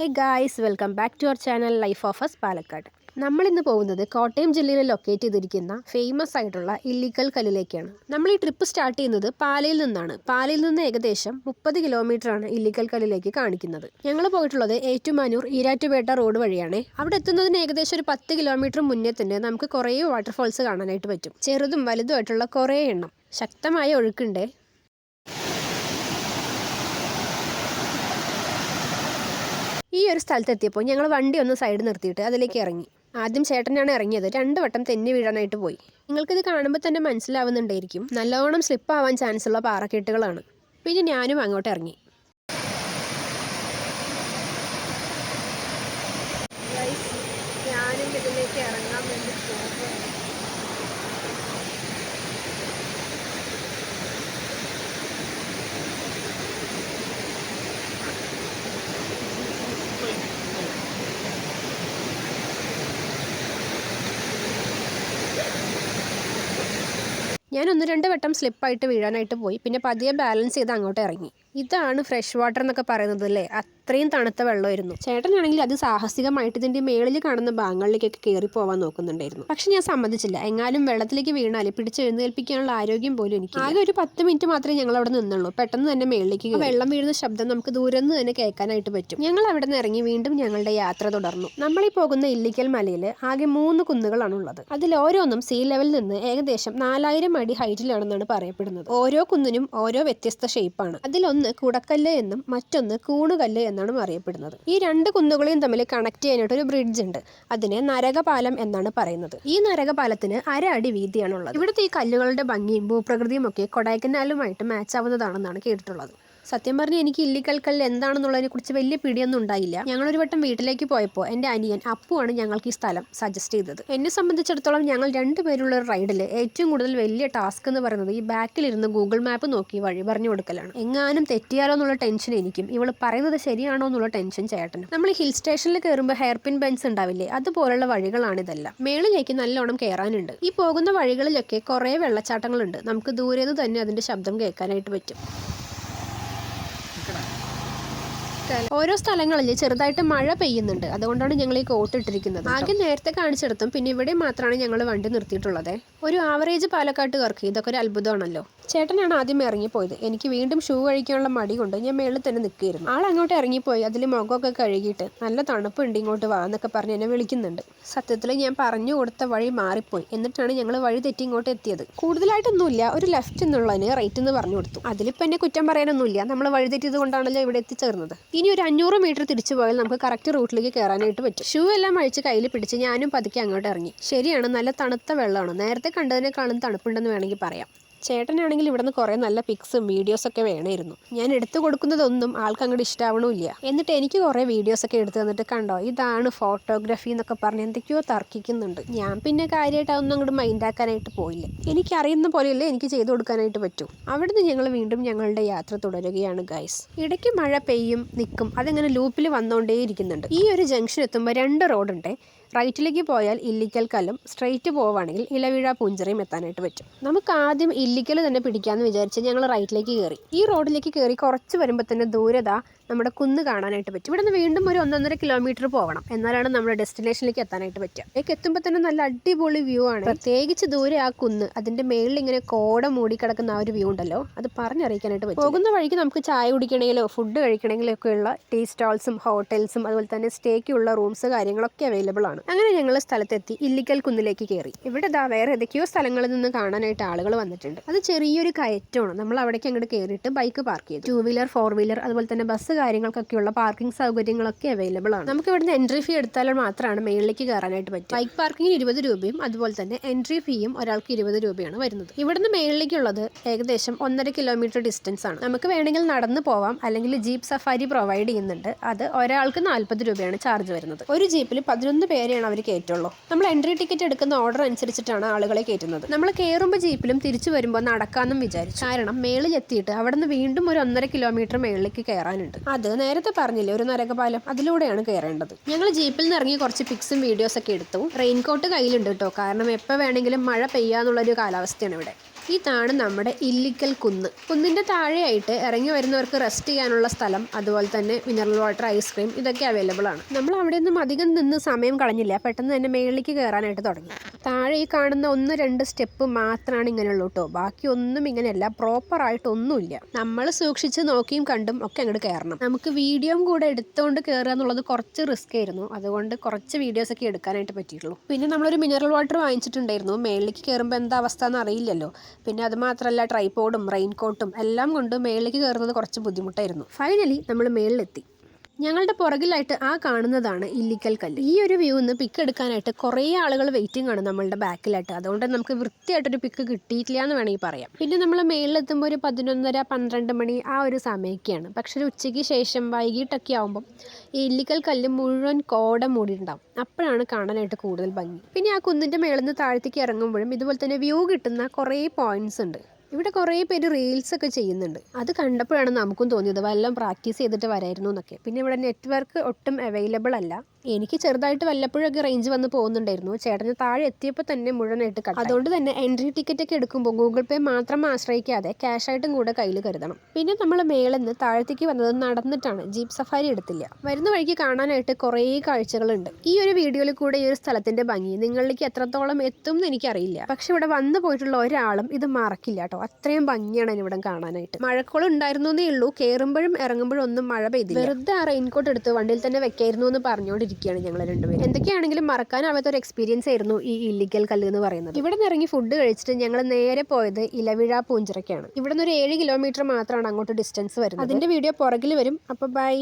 Hey guys welcome back to our channel life of S Palakkad നമ്മളിന്ന് പോകുന്നത് കോട്ടയം ജില്ലയിൽ locate ചെയ്തിരിക്കുന്ന ഫേമസ് ആയിട്ടുള്ള ഇല്ലിക്കൽ കല്ലിലേക്കാണ്. നമ്മൾ ഈ ട്രിപ്പ് സ്റ്റാർട്ട് ചെയ്യുന്നത് പാലയിൽ നിന്നാണ്. പാലയിൽ നിന്ന് ഏകദേശം മുപ്പത് ആണ് ഇല്ലിക്കൽ കല്ലിലേക്ക് കാണിക്കുന്നത്. ഞങ്ങൾ പോയിട്ടുള്ളത് ഏറ്റുമാനൂർ ഈരാറ്റുപേട്ട റോഡ് വഴിയാണ്. അവിടെ എത്തുന്നതിന് ഏകദേശം ഒരു പത്ത് കിലോമീറ്റർ മുന്നേ തന്നെ നമുക്ക് കുറേ വാട്ടർഫോൾസ് കാണാനായിട്ട് പറ്റും. ചെറുതും വലുതുമായിട്ടുള്ള കുറേ എണ്ണം. ശക്തമായ ഒഴുക്കുണ്ടേ. ഈ ഒരു സ്ഥലത്തെത്തിയപ്പോൾ ഞങ്ങൾ വണ്ടി ഒന്ന് സൈഡ് നിർത്തിയിട്ട് അതിലേക്ക് ഇറങ്ങി. ആദ്യം ചേട്ടനാണ് ഇറങ്ങിയത്. രണ്ട് വട്ടം തെന്നി വീഴാനായിട്ട് പോയി. നിങ്ങൾക്കിത് കാണുമ്പോൾ തന്നെ മനസ്സിലാവുന്നുണ്ടായിരിക്കും. നല്ലോണം സ്ലിപ്പ് ആവാൻ ചാൻസ് ഉള്ള പാറക്കെട്ടുകളാണ്. പിന്നെ ഞാനും അങ്ങോട്ട് ഇറങ്ങി ഞാനും ഇതിലേക്ക് ഇറങ്ങാൻ വേണ്ടി പോകുന്നു ഞാൻ ഒന്ന് രണ്ട് വട്ടം സ്ലിപ്പായിട്ട് വീഴാനായിട്ട് പോയി. പിന്നെ പതിയെ ബാലൻസ് ചെയ്ത് അങ്ങോട്ട് ഇറങ്ങി. ഇതാണ് ഫ്രഷ് വാട്ടർ എന്നൊക്കെ പറയുന്നത് അല്ലേ? അത്രയും തണുത്ത വെള്ളമായിരുന്നു. ചേട്ടനാണെങ്കിൽ അത് സാഹസികമായിട്ട് ഇതിന്റെ മേളിൽ കാണുന്ന ഭാഗങ്ങളിലേക്കൊക്കെ കയറി പോകാൻ നോക്കുന്നുണ്ടായിരുന്നു. പക്ഷെ ഞാൻ സമ്മതിച്ചില്ല. എങ്ങാനും വെള്ളത്തിലേക്ക് വീണാൽ പിടിച്ചെഴുന്നേൽപ്പിക്കാനുള്ള ആരോഗ്യം പോലും എനിക്ക് ആകെ ഒരു പത്ത് മിനിറ്റ് മാത്രമേ ഞങ്ങൾ അവിടെ നിന്നുള്ളൂ. പെട്ടെന്ന് തന്നെ മേളിലേക്ക്. വെള്ളം വീഴുന്ന ശബ്ദം നമുക്ക് ദൂരെ നിന്ന് തന്നെ കേൾക്കാനായിട്ട് പറ്റും. ഞങ്ങൾ അവിടെ നിന്ന് ഇറങ്ങി വീണ്ടും ഞങ്ങളുടെ യാത്ര തുടർന്നു. നമ്മൾ ഈ പോകുന്ന ഇല്ലിക്കൽ മലയിൽ ആകെ മൂന്ന് കുന്നുകളാണുള്ളത്. അതിൽ ഓരോന്നും സീ ലെവലിൽ നിന്ന് ഏകദേശം നാലായിരം അടി ഹൈറ്റിലാണെന്നാണ് പറയപ്പെടുന്നത്. ഓരോ കുന്നിനും ഓരോ വ്യത്യസ്ത ഷേപ്പാണ് അതിലൊന്ന് കുടക്കല്ല് എന്നും മറ്റൊന്ന് കൂണുകല്ല് എന്നാണ് അറിയപ്പെടുന്നത്. ഈ രണ്ട് കുന്നുകളെയും തമ്മിൽ കണക്ട് ചെയ്യാനായിട്ട് ഒരു ബ്രിഡ്ജ് ഉണ്ട്. അതിനെ നരകപാലം എന്നാണ് പറയുന്നത്. ഈ നരകപാലത്തിന് അര അടി വീതിയാണുള്ളത്. ഇവിടുത്തെ ഈ കല്ലുകളുടെ ഭംഗിയും ഭൂപ്രകൃതിയും ഒക്കെ കൊടൈക്കനാലുമായിട്ട് മാച്ച് ആവുന്നതാണെന്നാണ് കേട്ടിട്ടുള്ളത്. സത്യം പറഞ്ഞാൽ എനിക്ക് ഇല്ലിക്കൽക്കല്ല് എന്താണെന്നുള്ളതിനെ കുറിച്ച് വലിയ പിടിയൊന്നും ഉണ്ടായില്ല. ഞങ്ങളൊരു വട്ടം വീട്ടിലേക്ക് പോയപ്പോൾ എന്റെ അനിയൻ അപ്പുവാണ് ഞങ്ങൾക്ക് ഈ സ്ഥലം സജസ്റ്റ് ചെയ്തത്. എന്നെ സംബന്ധിച്ചിടത്തോളം ഞങ്ങൾ രണ്ടുപേരുള്ള ഒരു റൈഡിൽ ഏറ്റവും കൂടുതൽ വലിയ ടാസ്ക് എന്ന് പറയുന്നത് ഈ ബാക്കിലിരുന്ന് ഗൂഗിൾ മാപ്പ് നോക്കി വഴി പറഞ്ഞു കൊടുക്കലാണ്. എങ്ങാനും തെറ്റിയാലോ എന്നുള്ള ടെൻഷൻ എനിക്കും. ഇവൾ പറയുന്നത് ശരിയാണോ എന്നുള്ള ടെൻഷൻ ചേട്ടനും. നമ്മൾ ഹിൽ സ്റ്റേഷനിൽ കയറുമ്പോൾ ഹെയർപിൻ ബെൻസ് ഉണ്ടാവില്ലേ? അതുപോലുള്ള വഴികളാണിതെല്ലാം മേളിലേക്ക് നല്ലോണം കയറാനുണ്ട് ഈ പോകുന്ന വഴികളിലൊക്കെ കുറേ വെള്ളച്ചാട്ടങ്ങളുണ്ട്. നമുക്ക് ദൂരെ തന്നെ അതിന്റെ ശബ്ദം കേൾക്കാനായിട്ട് പറ്റും. ഓരോ സ്ഥലങ്ങളിൽ ചെറുതായിട്ട് മഴ പെയ്യുന്നുണ്ട്. അതുകൊണ്ടാണ് ഞങ്ങൾ ഈ കോട്ട് ഇട്ടിരിക്കുന്നത് ആകെ നേരത്തെ കാണിച്ചെടുത്തും പിന്നെ ഇവിടെ മാത്രമാണ് ഞങ്ങൾ വണ്ടി നിർത്തിയിട്ടുള്ളത്. ഒരു ആവറേജ് പാലക്കാട്ടുകാർക്ക് ഇതൊക്കെ ഒരു അത്ഭുതമാണല്ലോ. ചേട്ടനാണ് ആദ്യം ഇറങ്ങിപ്പോയത്. എനിക്ക് വീണ്ടും ഷൂ കഴിക്കാനുള്ള മടി കൊണ്ട് ഞാൻ മേളിൽ തന്നെ നിൽക്കുകയായിരുന്നു. ആൾ അങ്ങോട്ട് ഇറങ്ങിപ്പോയി. അതിൽ മുഖമൊക്കെ കഴുകിയിട്ട് നല്ല തണുപ്പുണ്ട് ഇങ്ങോട്ട് വാ എന്നൊക്കെ പറഞ്ഞ് എന്നെ വിളിക്കുന്നുണ്ട്. സത്യത്തിൽ ഞാൻ പറഞ്ഞു കൊടുത്ത വഴി മാറിപ്പോയി. എന്നിട്ടാണ് ഞങ്ങൾ വഴി തെറ്റി ഇങ്ങോട്ട് എത്തിയത്. കൂടുതലായിട്ടൊന്നുമില്ല. ഒരു ലെഫ്റ്റ് എന്നുള്ളതിന് റൈറ്റ് എന്ന് പറഞ്ഞു കൊടുത്തു. അതിലിപ്പോൾ എന്നെ കുറ്റം പറയാനൊന്നുമില്ല. നമ്മൾ വഴി തെറ്റിയത് കൊണ്ടാണല്ലോ ഇവിടെ എത്തിച്ചേർന്നത്. ഇനി ഒരു അഞ്ഞൂറ് മീറ്റർ തിരിച്ചു പോയാൽ നമുക്ക് കറക്റ്റ് റൂട്ടിലേക്ക് കയറാനായിട്ട് പറ്റും. ഷൂ എല്ലാം അഴിച്ച് കയ്യിൽ പിടിച്ച് ഞാനും പതുക്കെ അങ്ങോട്ട് ഇറങ്ങി. ശരിയാണ് നല്ല തണുത്ത വെള്ളമാണ്. നേരത്തെ കണ്ടതിനേക്കാളും തണുപ്പുണ്ടെന്ന് വേണമെങ്കിൽ പറയാം. ചേട്ടനാണെങ്കിൽ ഇവിടുന്ന് കുറേ നല്ല പിക്സും വീഡിയോസൊക്കെ വേണമായിരുന്നു. ഞാൻ എടുത്തു കൊടുക്കുന്നതൊന്നും ആൾക്ക് അങ്ങോട്ട് ഇഷ്ടാവണമില്ല. എന്നിട്ട് എനിക്ക് കുറേ വീഡിയോസൊക്കെ എടുത്തു തന്നിട്ട് കണ്ടോ ഇതാണ് ഫോട്ടോഗ്രാഫി എന്നൊക്കെ പറഞ്ഞ് എന്തൊക്കെയോ തർക്കിക്കുന്നുണ്ട്. ഞാൻ പിന്നെ കാര്യമായിട്ട് അതൊന്നും അങ്ങോട്ട് മൈൻഡാക്കാനായിട്ട് പോയില്ല. എനിക്കറിയുന്ന പോലെയല്ലേ എനിക്ക് ചെയ്തു കൊടുക്കാനായിട്ട് പറ്റൂ. അവിടുന്ന് ഞങ്ങൾ വീണ്ടും ഞങ്ങളുടെ യാത്ര തുടരുകയാണ് ഗൈസ് ഇടയ്ക്ക് മഴ പെയ്യും നിൽക്കും അതങ്ങനെ ലൂപ്പിൽ വന്നുകൊണ്ടേയിരിക്കുന്നുണ്ട് ഈ ഒരു ജംഗ്ഷൻ എത്തുമ്പോൾ രണ്ട് റോഡുണ്ട് റൈറ്റിലേക്ക് പോയാൽ ഇല്ലിക്കൽ കല്ലും സ്ട്രെയിറ്റ് പോവുകയാണെങ്കിൽ ഇലവിഴ പുഞ്ചിറയും എത്താനായിട്ട് പറ്റും. നമുക്ക് ആദ്യം ഇല്ലിക്കൽ തന്നെ പിടിക്കാമെന്ന് വിചാരിച്ച് ഞങ്ങൾ റൈറ്റിലേക്ക് കയറി ഈ റോഡിലേക്ക് കയറി കുറച്ച് വരുമ്പോൾ തന്നെ ദൂരത നമ്മുടെ കുന്ന് കാണാനായിട്ട് പറ്റും. ഇവിടെ നിന്ന് വീണ്ടും ഒരു ഒന്നൊന്നര കിലോമീറ്റർ പോകണം എന്നാലാണ് നമ്മുടെ ഡെസ്റ്റിനേഷനിലേക്ക് എത്താനായിട്ട് പറ്റുക. അതിലേക്ക് എത്തുമ്പോൾ തന്നെ നല്ല അടിപൊളി വ്യൂ ആണ്. പ്രത്യേകിച്ച് ദൂരെ ആ കുന്ന് അതിന്റെ മേളിൽ ഇങ്ങനെ കോട മൂടി കിടക്കുന്ന ആ ഒരു വ്യൂ ഉണ്ടല്ലോ അത് പറഞ്ഞറിയിക്കാനായിട്ട് പറ്റും. പോകുന്ന വഴിക്ക് നമുക്ക് ചായ കുടിക്കണമെങ്കിലോ ഫുഡ് കഴിക്കണമെങ്കിലോ ഒക്കെ ഉള്ള ടീ സ്റ്റാൾസും ഹോട്ടൽസും അതുപോലെ തന്നെ സ്റ്റേക്കുള്ള റൂംസ് കാര്യങ്ങളൊക്കെ അവൈലബിൾ ആണ്. അങ്ങനെ ഞങ്ങൾ സ്ഥലത്തെത്തി ഇല്ലിക്കൽ കുന്നിലേക്ക് കയറി. ഇവിടെ ദാ വേറെ ഏതൊക്കെയോ സ്ഥലങ്ങളിൽ നിന്ന് കാണാനായിട്ട് ആളുകൾ വന്നിട്ടുണ്ട്. അത് ചെറിയൊരു കയറ്റമാണ്. നമ്മൾ അവിടേക്ക് അങ്ങോട്ട് കയറിയിട്ട് ബൈക്ക് പാർക്ക് ചെയ്തു. ടൂ വീലർ ഫോർ വീലർ അതുപോലെ തന്നെ ബസ് കാര്യങ്ങൾക്കൊക്കെയുള്ള പാർക്കിംഗ് സൗകര്യങ്ങളൊക്കെ അവൈലബിൾ ആണ്. നമുക്ക് ഇവിടുന്ന് എൻട്രി ഫീ എടുത്താൽ മാത്രമാണ് മേളിലേക്ക് കയറാനായിട്ട് പറ്റും ബൈക്ക് പാർക്കിംഗിന് ഇരുപത് രൂപയും അതുപോലെ തന്നെ എൻട്രി ഫീയും ഒരാൾക്ക് ഇരുപത് രൂപയാണ് വരുന്നത്. ഇവിടുന്ന് മേളിലേക്കുള്ളത് ഏകദേശം ഒന്നര കിലോമീറ്റർ ഡിസ്റ്റൻസ് ആണ്. നമുക്ക് വേണമെങ്കിൽ നടന്നു പോവാം അല്ലെങ്കിൽ ജീപ്പ് സഫാരി പ്രൊവൈഡ് ചെയ്യുന്നുണ്ട്. അത് ഒരാൾക്ക് നാൽപ്പത് രൂപയാണ് ചാർജ് വരുന്നത്. ഒരു ജീപ്പിൽ പതിനൊന്ന് പേരെയാണ് അവർ കയറ്റുള്ളൂ. നമ്മൾ എൻട്രി ടിക്കറ്റ് എടുക്കുന്ന ഓർഡർ അനുസരിച്ചിട്ടാണ് ആളുകളെ കയറ്റുന്നത്. നമ്മൾ കയറുമ്പോൾ ജീപ്പിലും തിരിച്ചു വരുമ്പോൾ നടക്കാമെന്നും വിചാരിച്ചു. കാരണം മേളിൽ എത്തിയിട്ട് അവിടെ വീണ്ടും ഒരു ഒന്നര കിലോമീറ്റർ മേളിലേക്ക് കയറാനുണ്ട്. അത് നേരത്തെ പറഞ്ഞില്ലേ ഒരു നരകപാലം അതിലൂടെയാണ് കയറേണ്ടത്. ഞങ്ങൾ ജീപ്പിൽ നിന്ന് ഇറങ്ങി കുറച്ച് പിക്സും വീഡിയോസ് ഒക്കെ എടുത്തു. റെയിൻകോട്ട് കയ്യിലുണ്ട് കേട്ടോ കാരണം എപ്പോൾ വേണമെങ്കിലും മഴ പെയ്യാന്നുള്ളൊരു കാലാവസ്ഥയാണ് ഇവിടെ. ഇതാണ് നമ്മുടെ ഇല്ലിക്കൽ കുന്ന്. കുന്നിന്റെ താഴെയായിട്ട് ഇറങ്ങി വരുന്നവർക്ക് റെസ്റ്റ് ചെയ്യാനുള്ള സ്ഥലം അതുപോലെ തന്നെ മിനറൽ വാട്ടർ ഐസ്ക്രീം ഇതൊക്കെ അവൈലബിൾ ആണ്. നമ്മൾ അവിടെ നിന്നും അധികം നിന്ന് സമയം കളഞ്ഞില്ല. പെട്ടെന്ന് തന്നെ മേളിലേക്ക് കയറാനായിട്ട് തുടങ്ങി. താഴെ ഈ കാണുന്ന ഒന്ന് രണ്ട് സ്റ്റെപ്പ് മാത്രമാണ് ഇങ്ങനെയുള്ളൂ കേട്ടോ. ബാക്കി ഒന്നും ഇങ്ങനെയല്ല. ഒന്നുമില്ല. നമ്മൾ സൂക്ഷിച്ച് നോക്കിയും കണ്ടും ഒക്കെ അങ്ങോട്ട് കയറണം. നമുക്ക് വീഡിയോയും കൂടെ എടുത്തുകൊണ്ട് കയറുക എന്നുള്ളത് കുറച്ച് റിസ്ക് ആയിരുന്നു. അതുകൊണ്ട് കുറച്ച് വീഡിയോസ് ഒക്കെ എടുക്കാനായിട്ട് പറ്റിയിട്ടുള്ളൂ. പിന്നെ നമ്മളൊരു മിനറൽ വാട്ടർ വാങ്ങിച്ചിട്ടുണ്ടായിരുന്നു. മേളിലേക്ക് കയറുമ്പോൾ എന്താ അവസ്ഥ എന്ന് അറിയില്ലല്ലോ. പിന്നെ അത് മാത്രമല്ല ട്രൈപോഡും റെയിൻകോട്ടും എല്ലാം കൊണ്ട് മേളിലേക്ക് കയറുന്നത് കുറച്ച് ബുദ്ധിമുട്ടായിരുന്നു. ഫൈനലി നമ്മൾ മേളിലെത്തി. ഞങ്ങളുടെ പുറകിലായിട്ട് ആ കാണുന്നതാണ് ഇല്ലിക്കൽ കല്ല്. ഈ ഒരു വ്യൂ ഒന്ന് പിക്ക് എടുക്കാനായിട്ട് കുറേ ആളുകൾ വെയിറ്റിംഗ് ആണ് നമ്മളുടെ ബാക്കിലായിട്ട് അതുകൊണ്ട് നമുക്ക് വൃത്തിയായിട്ടൊരു പിക്ക് കിട്ടിയിട്ടില്ല എന്ന് വേണമെങ്കിൽ പറയാം. പിന്നെ നമ്മൾ മേളിലെത്തുമ്പോൾ ഒരു പതിനൊന്നര പന്ത്രണ്ട് മണി ആ ഒരു സമയമൊക്കെയാണ് പക്ഷെ ഒരു ഉച്ചയ്ക്ക് ശേഷം വൈകിട്ടൊക്കെ ആകുമ്പം ഈ ഇല്ലിക്കൽ കല്ല് മുഴുവൻ കോട മൂടിയിട്ടുണ്ടാവും. അപ്പോഴാണ് കാണാനായിട്ട് കൂടുതൽ ഭംഗി. പിന്നെ ആ കുന്നിന്റെ മേളിൽ നിന്ന് താഴത്തേക്ക് ഇറങ്ങുമ്പോഴും ഇതുപോലെ തന്നെ വ്യൂ കിട്ടുന്ന കുറേ പോയിന്റ്സ് ഉണ്ട്. ഇവിടെ കുറേ പേര് റീൽസ് ഒക്കെ ചെയ്യുന്നുണ്ട്. അത് കണ്ടപ്പോഴാണ് നമുക്കും തോന്നിയത് വല്ലതും പ്രാക്ടീസ് ചെയ്തിട്ട് വരായിരുന്നു എന്നൊക്കെ. പിന്നെ ഇവിടെ നെറ്റ്വർക്ക് ഒട്ടും അവൈലബിൾ അല്ല. എനിക്ക് ചെറുതായിട്ട് വല്ലപ്പോഴൊക്കെ റേഞ്ച് വന്ന് പോകുന്നുണ്ടായിരുന്നു. ചേട്ടന് താഴെ എത്തിയപ്പോൾ തന്നെ മുഴുവനായിട്ട് കട്ട് അതുകൊണ്ട് തന്നെ എൻട്രി ടിക്കറ്റ് ഒക്കെ എടുക്കുമ്പോൾ ഗൂഗിൾ പേ മാത്രം ആശ്രയിക്കാതെ ക്യാഷ് ആയിട്ടും കൂടെ കയ്യിൽ കരുതണം. പിന്നെ നമ്മൾ മേളന്ന് താഴത്തേക്ക് വന്നത് നടന്നിട്ടാണ്. ജീപ്പ് സഫാരി എടുത്തില്ല. വരുന്ന വഴിക്ക് കാണാനായിട്ട് കുറേ കാഴ്ചകളുണ്ട്. ഈ ഒരു വീഡിയോയിൽ കൂടെ ഈ ഒരു സ്ഥലത്തിന്റെ ഭംഗി നിങ്ങളിലേക്ക് എത്രത്തോളം എത്തും എന്ന് എനിക്കറിയില്ല. പക്ഷെ ഇവിടെ വന്നു പോയിട്ടുള്ള ഒരാളും ഇത് മറക്കില്ല കേട്ടോ. അത്രയും ഭംഗിയാണ് ഇവിടെ കാണാനായിട്ട്. മഴക്കോളം ഉണ്ടായിരുന്നു എന്നേ ഉള്ളൂ. കയറുമ്പോഴും ഇറങ്ങുമ്പോഴും ഒന്നും മഴ പെയ്തില്ല. വെറുതെ ആ റെയിൻകോട്ട് എടുത്ത് വണ്ടിയിൽ തന്നെ വെക്കായിരുന്നു എന്ന് പറഞ്ഞുകൊണ്ടിരിക്കുകയാണ് ഞങ്ങൾ രണ്ടുപേരും. എന്തൊക്കെയാണെങ്കിലും മറക്കാനാവാത്ത ഒരു എക്സ്പീരിയൻസ് ആയിരുന്നു ഈ ഇല്ലിക്കൽ കല്ല് എന്ന് പറയുന്നത്. ഇവിടെ നിന്ന് ഇറങ്ങി ഫുഡ് കഴിച്ചിട്ട് ഞങ്ങൾ നേരെ പോയത് ഇലവിഴ പൂഞ്ചിറയ്ക്കാണ്. ഇവിടെ നിന്ന് ഒരു ഏഴ് കിലോമീറ്റർ മാത്രമാണ് അങ്ങോട്ട് ഡിസ്റ്റൻസ് വരുന്നത്. അതിന്റെ വീഡിയോ പുറകിൽ വരും. അപ്പോൾ ബൈ